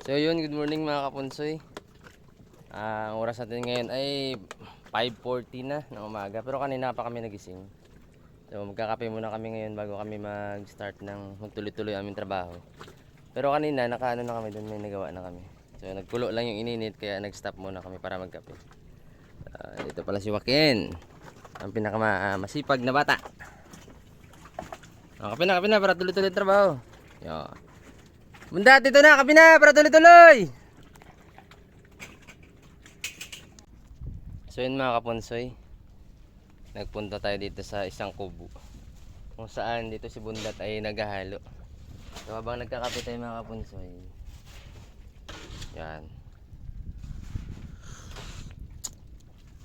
So yun, good morning mga kapunsoy. Ah, ang oras natin ngayon ay 5.40 na ng umaga. Pero kanina pa kami nagising. So magkakape muna kami ngayon bago kami mag-start ng magtuloy-tuloy aming trabaho. Pero kanina nakaano na kami doon, may nagawa na kami. So nagkulo lang yung ininit kaya nag-stop muna kami para magkape. Ah, dito pala si Joaquin. Ang pinakamasipag na bata. Oh, kape na, kape na para tuloy-tuloy trabaho. Yan. Bunda, dito na, kape na para tuloy-tuloy. So yun mga kapunsoy. Nagpunta tayo dito sa isang kubo. Kung saan dito si Bundat ay naghahalo. So habang nagkakape tayo mga kapunsoy. Yan.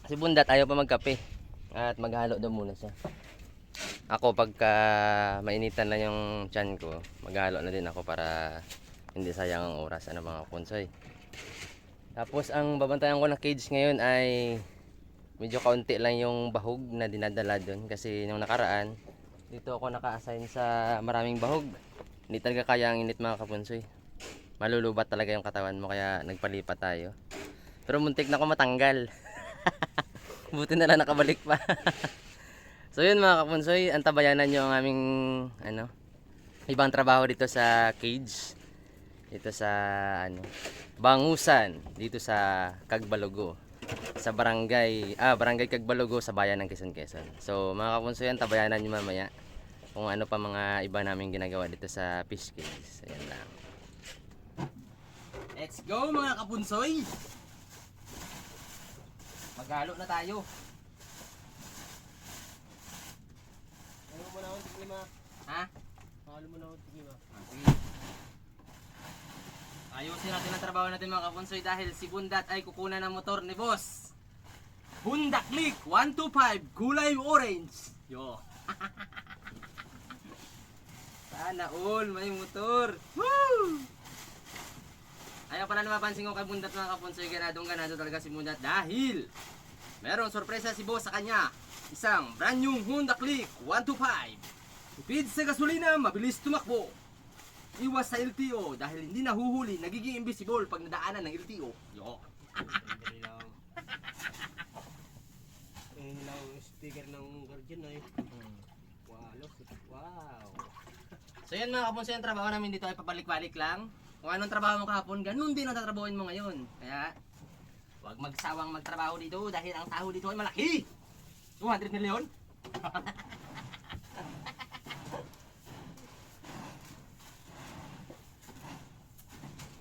Si Bundat ayaw pa magkape. At maghalo daw muna siya. Ako pagka mainitan na yung tiyan ko, maghalo na din ako para hindi sayang ang oras ano mga kapunsoy. Tapos ang babantayan ko na cage ngayon ay medyo kaunti lang yung bahog na dinadala doon kasi nung nakaraan dito ako naka-assign sa maraming bahog. Hindi talaga kaya ang init mga kapunsoy. Malulubat talaga yung katawan mo kaya nagpalipat tayo. Pero muntik na ako matanggal. Buti na lang nakabalik pa. so yun mga kapunsoy, antabayanan nyo ang aming ano, ibang trabaho dito sa cage. Dito sa ano, Bangusan dito sa Cagbalugo sa barangay ah barangay Cagbalugo sa bayan ng Quezon Quezon. So mga kapunsoy, antabayanan nyo mamaya kung ano pa mga iba namin ginagawa dito sa fish cage. Ayan lang. Let's go mga kapunsoy! Maghalo na tayo. Ano mo na ako tiglima? Ha? Ano mo na ako tiglima? Ah, sige. Ayusin natin ang trabaho natin mga kapunsoy dahil si Bundat ay kukunan ng motor ni Boss. Honda Click 125 kulay orange. Yo. Sana all may motor. Woo! Ayaw pala na mapansin ko kay Bundat mga kapunsoy, ganadong ganado talaga si Bundat dahil merong sorpresa si Boss sa kanya. Isang brand new Honda Click 125. Tipid sa gasolina, mabilis tumakbo. Iwas sa LTO dahil hindi nahuhuli, nagiging invisible pag nadaanan ng LTO. Yo. Yung lang sticker ng guardian ay. Walo. Wow. So yan mga kapunso, yung trabaho namin dito ay pabalik-balik lang. Kung anong trabaho mo kahapon, ganun din ang tatrabahoin mo ngayon. Kaya, huwag magsawang magtrabaho dito dahil ang taho dito ay malaki. 200 million?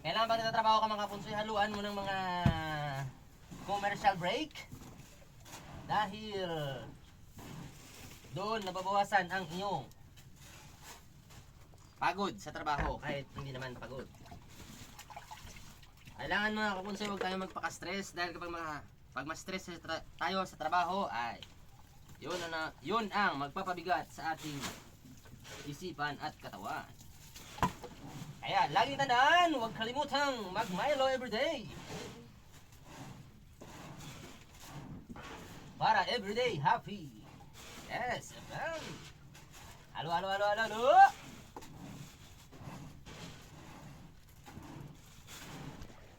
Kailangan ba nagtatrabaho ka mga kapunso, haluan mo ng mga commercial break. Dahil doon nababawasan ang iyong pagod sa trabaho kahit hindi naman pagod. Kailangan mga kapunsoy huwag tayo magpaka-stress dahil kapag mga pag ma-stress tayo sa trabaho ay yun na yun ang magpapabigat sa ating isipan at katawan. Kaya lagi tandaan, huwag kalimutang mag-Milo everyday. Para everyday happy. Yes, amen. Halo, halo, halo, halo, halo.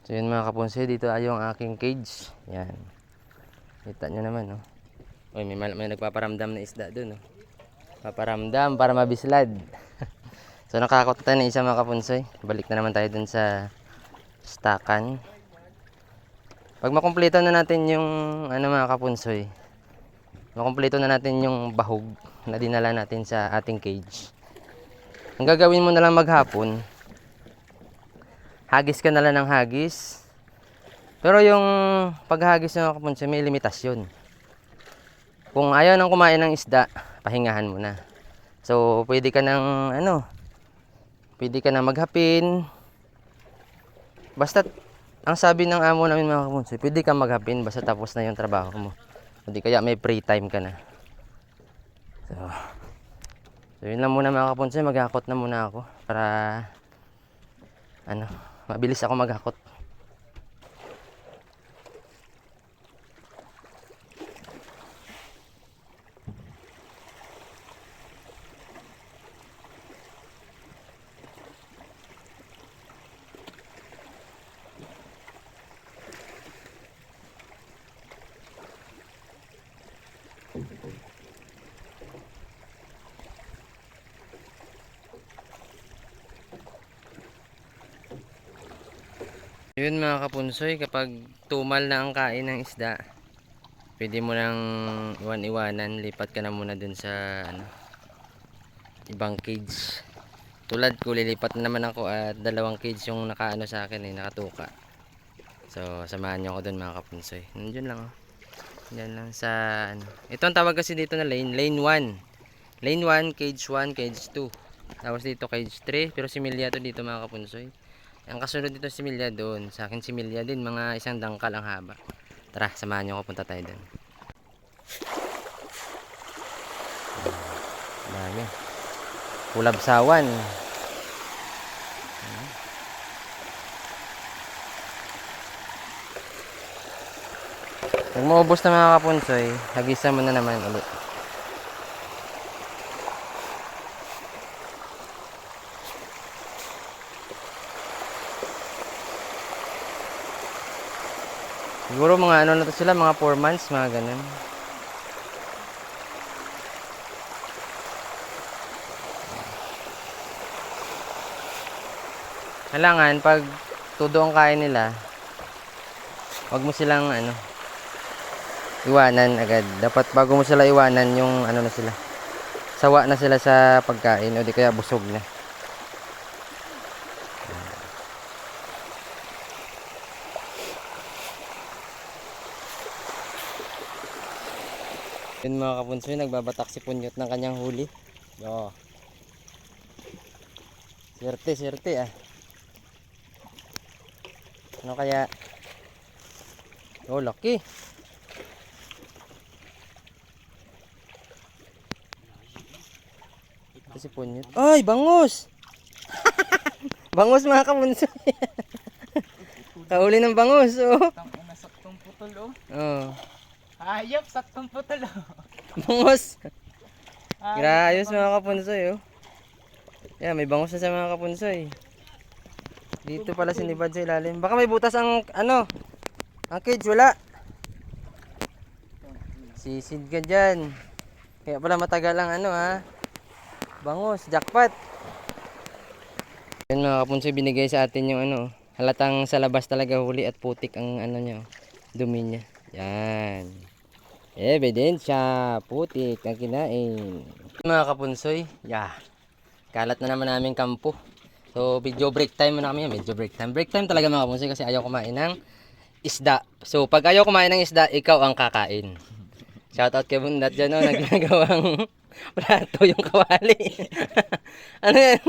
So yun mga kapunsoy, dito ay yung aking cage. Yan. Kita nyo naman, no? Uy, may, may nagpaparamdam na isda dun, no? Paparamdam para mabislad. so nakakot tayo na isa mga kapunsoy. Balik na naman tayo dun sa stakan. Pag makumpleto na natin yung ano mga kapunsoy, makumpleto na natin yung bahog na dinala natin sa ating cage. Ang gagawin mo na lang maghapon, hagis ka na lang ng hagis. Pero yung paghagis ng kapunso, may limitasyon. Kung ayaw nang kumain ng isda, pahingahan mo na. So, pwede ka nang, ano, pwede ka nang maghapin. Basta, ang sabi ng amo namin mga kapunso, pwede ka maghapin basta tapos na yung trabaho mo. Hindi kaya may free time ka na. So, so yun lang muna mga kapunso, maghakot na muna ako para ano, mabilis ako maghakot. Yun mga kapunsoy, kapag tumal na ang kain ng isda, pwede mo nang iwan-iwanan, lipat ka na muna dun sa ano, ibang cage. Tulad ko, lilipat na naman ako at dalawang cage yung nakaano sa akin eh, nakatuka. So, samahan nyo ako dun mga kapunsoy. Nandiyan lang oh. Yan lang sa ano. Ito ang tawag kasi dito na lane, lane 1. Lane 1, cage 1, cage 2. Tapos dito cage 3, pero si Milya to dito mga kapunsoy. Ang kasunod dito si Milya doon. Sa akin si Milya din, mga isang dangkal ang haba. Tara, samahan nyo ako, punta tayo doon. Dami. Kulabsawan. Pag maubos na mga kapunsoy, hagisa mo na naman ulit. Siguro mga ano na to sila, mga 4 months, mga ganun. Kailangan, pag tudo ang kain nila, wag mo silang ano, iwanan agad. Dapat bago mo sila iwanan, yung ano na sila, sawa na sila sa pagkain o di kaya busog na. Yun mga kapunsoy, nagbabatak si Punyot ng kanyang huli. Oo. Serte, serte ah. Ano kaya? Oh, laki. Ito si Punyot. Ay, bangus! bangus mga kapunsoy. Kahuli ng bangus, oh. Saktong putol oh. Oh. Hayop saktong putol oh. Bangus! Grayos mga kapunsoy, oh. Yan, may bangus na sa mga kapunsoy. Dito pala sinibad sa ilalim. Baka may butas ang, ano, ang cage, wala. Sisid ka dyan. Kaya pala matagal ang ano, ha. Bangus, jackpot. Yan mga kapunsoy, binigay sa atin yung ano, halatang sa labas talaga huli at putik ang ano niya, dumi niya. Yan. Ebidensya, putik ang kinain. Mga kapunsoy, yeah. Kalat na naman namin kampo. So, video break time muna kami. Medyo break time. Break time talaga mga kapunsoy kasi ayaw kumain ng isda. So, pag ayaw kumain ng isda, ikaw ang kakain. Shoutout kay Bundat dyan, no, na ginagawang plato yung kawali. ano yan?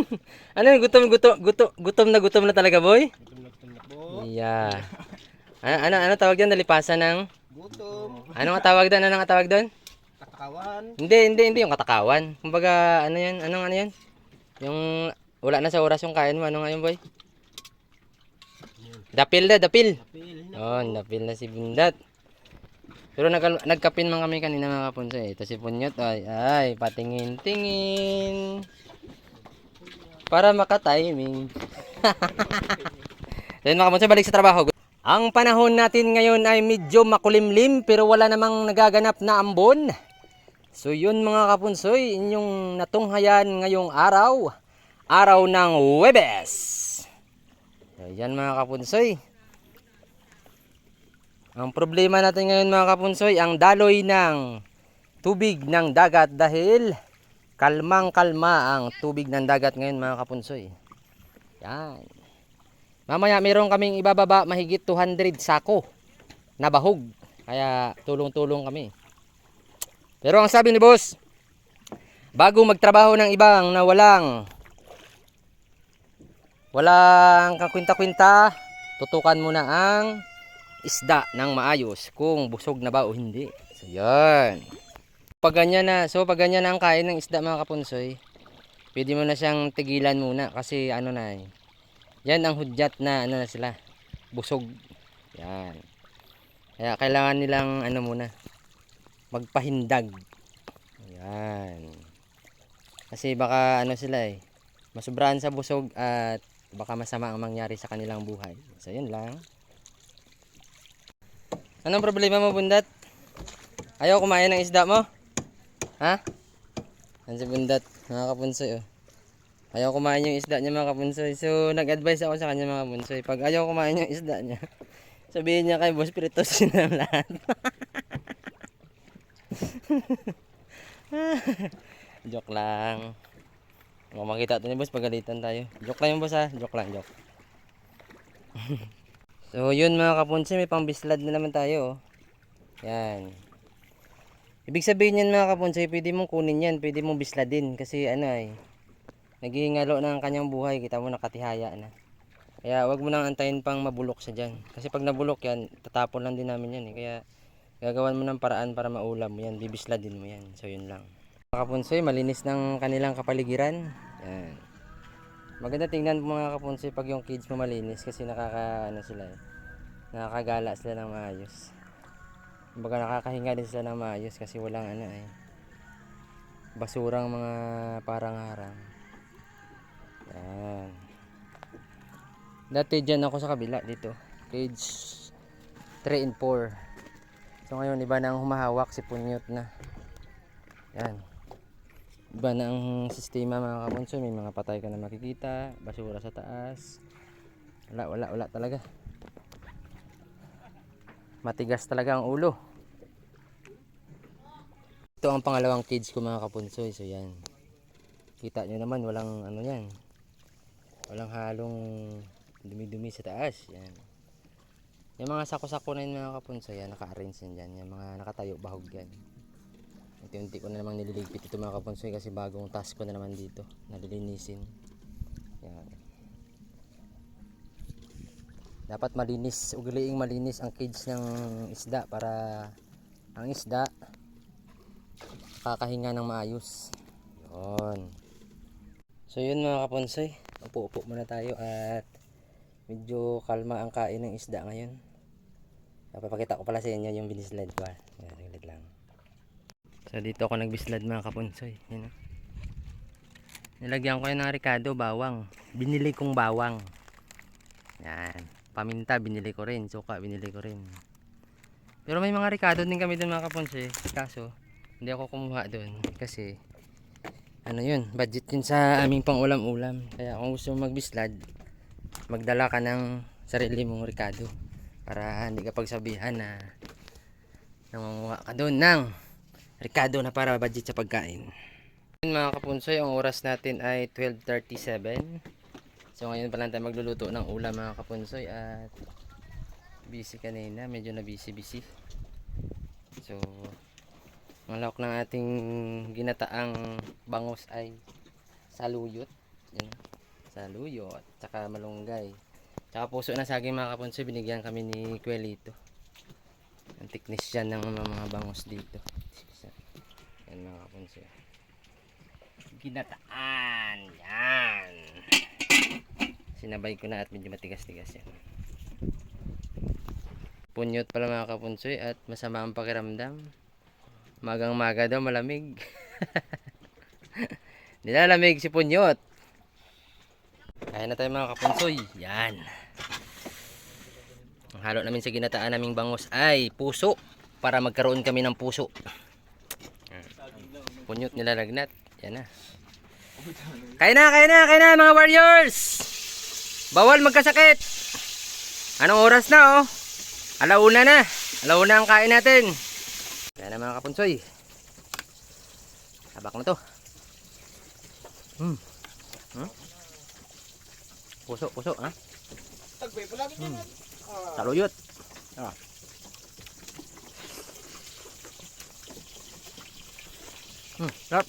Ano yan? Gutom, gutom, gutom, gutom na gutom na talaga, boy? Gutom na gutom na po. Yeah. Ano, ano, ano tawag dyan? Nalipasan ng... Gutom. Ano nga tawag doon? Ano nga tawag doon? Katakawan. Hindi, hindi, hindi yung katakawan. Kumbaga, ano yan? Anong ano yan? Yung wala na sa oras yung kain mo. Ano nga yun, boy? Dapil na, dapil. Apil. Oh, dapil na si Bundat. Pero nag nagkapin man kami kanina mga kapunso eh. Ito si Punyot ay, ay, patingin-tingin. Para maka-timing. Then mga kapunso, balik sa trabaho. Ang panahon natin ngayon ay medyo makulimlim pero wala namang nagaganap na ambon. So yun mga kapunsoy, inyong natunghayan ngayong araw. Araw ng Webes. Yan mga kapunsoy. Ang problema natin ngayon mga kapunsoy, ang daloy ng tubig ng dagat dahil kalmang kalma ang tubig ng dagat ngayon mga kapunsoy. Yan. Mamaya meron kaming ibababa mahigit 200 sako na bahog. Kaya tulong-tulong kami. Pero ang sabi ni boss, bago magtrabaho ng ibang na walang walang kakwinta-kwinta, tutukan muna ang isda ng maayos kung busog na ba o hindi. So, yan. Pag ganyan na, so pag ganyan na ang kain ng isda mga kapunsoy, pwede mo na siyang tigilan muna kasi ano na eh. Yan ang hudyat na ano na sila. Busog. Yan. Kaya kailangan nilang ano muna, magpahindag. Yan. Kasi baka ano sila eh, masubrahan sa busog at baka masama ang mangyari sa kanilang buhay. So, yun lang. Anong problema mo, Bundat? Ayaw kumain ng isda mo? Ha? Yan si Bundat, mga kapunsoy, oh. Ayaw kumain yung isda niya mga kapunsoy. So, nag-advise ako sa kanya mga kapunsoy. Pag ayaw kumain yung isda niya, sabihin niya kay Boss Pritosin na lahat. joke lang. Kung makita ito ni Boss, pagalitan tayo. Joke lang yung Boss ha. Joke lang, joke. so, yun mga kapunsoy. May pang bislad na naman tayo. Oh. Yan. Ibig sabihin yan mga kapunsoy, pwede mong kunin yan. Pwede mong bisladin. Kasi ano ay, naghihingalo na ang kanyang buhay. Kita mo nakatihaya na. Kaya wag mo nang antayin pang mabulok siya dyan. Kasi pag nabulok yan, tatapon lang din namin yan eh. Kaya gagawan mo ng paraan para maulam mo yan. Bibisladin mo yan. So yun lang. Mga kapunsoy, malinis ng kanilang kapaligiran. Yan. Maganda tingnan mga kapunsoy pag yung kids mo malinis kasi nakaka ano sila eh. Nakakagala sila ng maayos. Kumbaga nakakahinga din sila ng maayos kasi walang ano eh. Basurang mga parang harang. Yan. Dati dyan ako sa kabila dito. Cage 3 and 4. So ngayon iba na ang humahawak si Punyot na. Yan. Iba na ang sistema mga kapunso. May mga patay ka na makikita. Basura sa taas. Wala, wala, wala talaga. Matigas talaga ang ulo. Ito ang pangalawang cage ko mga kapunsoy. So yan. Kita nyo naman walang ano yan. Walang halong dumi-dumi sa taas. Yan. Yung mga sako-sako na yun mga kapunsoy. Yan, naka-arrange yan dyan. Yung mga nakatayo bahog yan. Unti-unti ko na namang nililigpit ito mga kapunsoy kasi bagong task ko na naman dito. Nalilinisin. Yan. Dapat malinis, ugaliing malinis ang cage ng isda para ang isda kakahinga ng maayos. Yun. So yun mga kapunsoy, upo-upo muna tayo at medyo kalma ang kain ng isda ngayon. Papakita ko pala sa inyo yung binislad ko. ah. Yan, lang. So dito ako nagbislad mga kapunsoy. Yan, oh. Nilagyan ko yun ng Ricardo bawang. Binili kong bawang. Yan. Paminta binili ko rin. Suka binili ko rin. Pero may mga Ricardo din kami dun mga kapunsoy. Kaso hindi ako kumuha dun. Kasi ano yun, budget yun sa aming pang ulam-ulam. Kaya kung gusto mo magbislad, magdala ka ng sarili mong Ricardo. Para hindi ka pagsabihan na nangunguha ka doon ng Ricardo na para budget sa pagkain. Yun, Mga kapunsoy, ang oras natin ay 12.37. So ngayon pa lang tayo magluluto ng ulam mga kapunsoy at busy kanina, medyo na busy busy. So ang lawak ng ating ginataang bangos ay saluyot. Yan. Saluyot. Tsaka malunggay. Tsaka puso na saging mga kapunsoy. Binigyan kami ni Kuelito. Ang technician ng mga, bangos dito. Yan mga kapunsoy. Ginataan. Yan. Sinabay ko na at medyo matigas-tigas yan. Punyot pala mga kapunsoy at masama ang pakiramdam. Magang maga daw malamig. Nilalamig si Punyot. Kaya na tayo mga kapunsoy. Yan. Ang halo namin sa ginataan naming bangos ay puso. Para magkaroon kami ng puso. Punyot nilalagnat. Yan na. Kaya na, kaya na, kaya na mga warriors! Bawal magkasakit! Anong oras na oh? Alauna na. Alauna ang kain natin. Yan na mga kapunsoy. Habak na to. Hmm. Hmm? Puso, puso, ha? Tagpay pala Hmm. Saluyot. Ah. Hmm, sarap.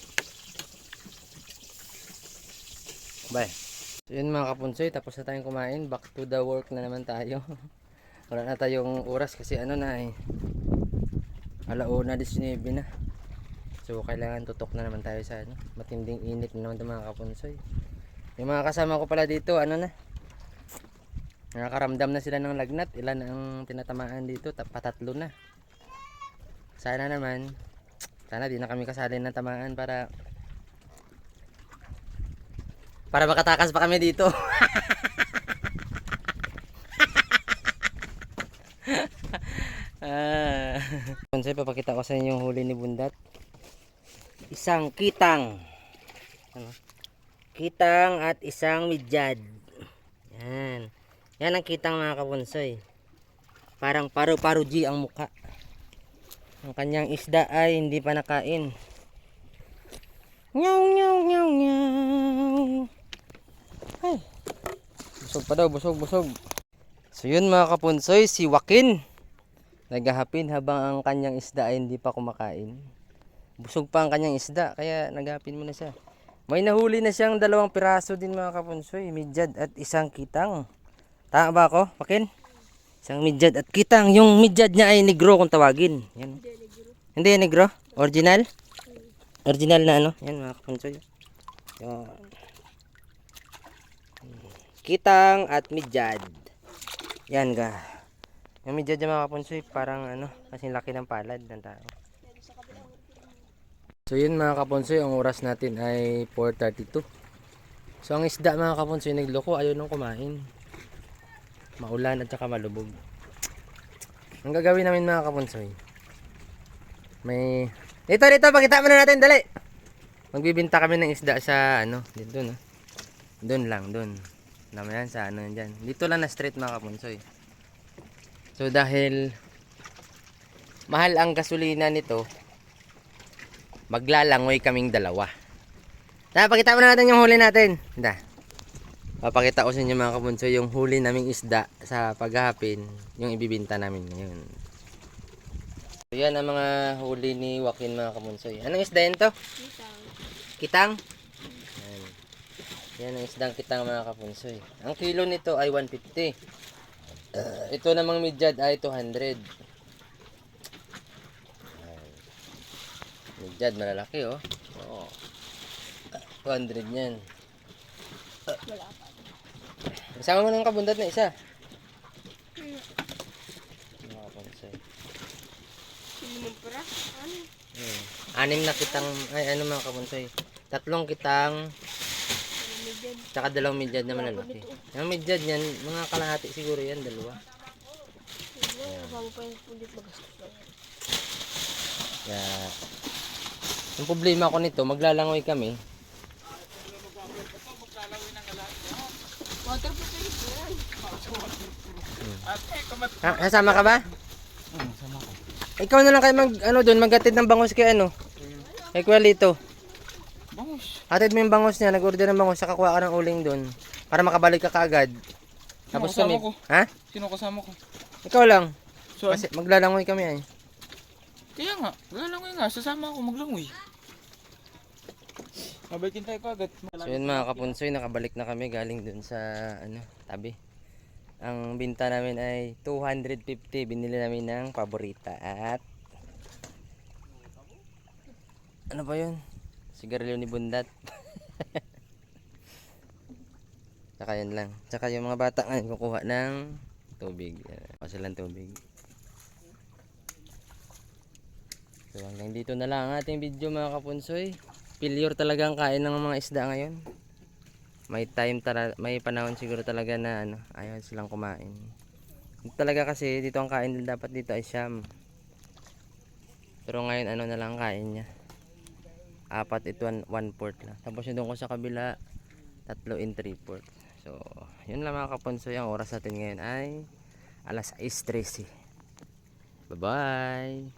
Bye. So yun mga kapunsoy, tapos na tayong kumain. Back to the work na naman tayo. Wala na tayong oras kasi ano na eh. Alauna 19 na. So kailangan tutok na naman tayo sa ano. Matinding init na naman mga kapunsoy. Yung mga kasama ko pala dito, ano na. Nakakaramdam na sila ng lagnat. Ilan ang tinatamaan dito? Ta- Patatlo na. Sana naman, sana di na kami kasali ng tamaan para para makatakas pa kami dito. ah. Konsay, papakita ko sa inyo yung huli ni Bundat. Isang kitang. Ano? kitang at isang midyad. Yan. Yan ang kitang mga kabunsoy. Parang paru-paro G ang mukha. Ang kanyang isda ay hindi pa nakain. Nyaw, nyaw, nyaw, nyaw. Ay. Busog pa daw, busog, busog. So yun mga kapunsoy, si Joaquin. Naghahapin habang ang kanyang isda ay hindi pa kumakain. Busog pa ang kanyang isda, kaya naghahapin muna siya. May nahuli na siyang dalawang piraso din mga kapunsoy, midyad at isang kitang. Tama ba ako, Joaquin? Isang midyad at kitang. Yung midyad niya ay negro kung tawagin. Yan. Hindi negro. Original? Original na ano? Yan mga kapunsoy. Yan. Kitang at midyad. Yan ga. Yung midyad niya mga kapunsoy parang ano, kasing laki ng palad ng tao. So yun mga kapunsoy, ang oras natin ay 4.32. So ang isda mga kapunsoy nagloko, ayaw nang kumain. Maulan at saka malubog. Ang gagawin namin mga kapunsoy, may... Dito, dito, pakita mo na natin, dali! Magbibinta kami ng isda sa, ano, dito, no? Doon lang, doon. Naman sa ano yan dyan. Dito lang na street mga kapunsoy. So dahil mahal ang gasolina nito, maglalangoy kaming dalawa. Tara, pakita mo na natin yung huli natin. Da. Papakita ko sa inyo mga kabunso yung huli naming isda sa paghahapin, yung ibibinta namin ngayon. So, yan ang mga huli ni Joaquin mga kabunsoy. Anong isda yan to? Kitang. Yan. Yan ang isdang kitang mga kabunsoy. Ang kilo nito ay 150. Uh, ito namang midyad ay 200. Midyad malalaki oh. Oo. 200 yan. Isama mo ng kabundat na isa. Mga kabunsoy. Hmm. Anim na kitang, ay ano mga kabunsoy. Tatlong kitang, tsaka dalawang midyad na malalaki. Yung midyad niyan, mga kalahati siguro yan, dalawa. Kaya, yung problema ko nito, maglalangoy kami. Ha, nasama ka ba? Ikaw na lang kayo mag, ano doon, maghatid ng bangos kay ano? Kay Kuya Lito. Bangos. Hatid mo yung bangos niya, nag-order ng bangos, saka kuha ka ng uling doon. Para makabalik ka kaagad. Tapos kasama kami, ko? ha? Sino kasama ko? Ikaw lang. So, Kasi maglalangoy kami ay. kaya nga, lalangoy nga, sasama ako maglangoy. Mabaikin tayo kagad. So yun mga kapunsoy, nakabalik na kami galing dun sa ano, tabi. Ang binta namin ay 250. Binili namin ng paborita at ano ba yun? Sigarilyo ni Bundat. Tsaka yun lang. Tsaka yung mga bata ngayon kukuha ng tubig. Kuha silang tubig. So hanggang dito na lang ang ating video mga kapunsoy. Failure talaga ang kain ng mga isda ngayon. May time tala, may panahon siguro talaga na ano, ayaw silang kumain. Talaga kasi dito ang kain dapat dito ay siyam. Pero ngayon ano na lang ang kain niya. Apat ito one, one fourth lang. Tapos yung doon ko sa kabila, tatlo in three fourth. So, yun lang mga kapunsoy. Ang oras natin ngayon ay alas 6.13. Bye-bye!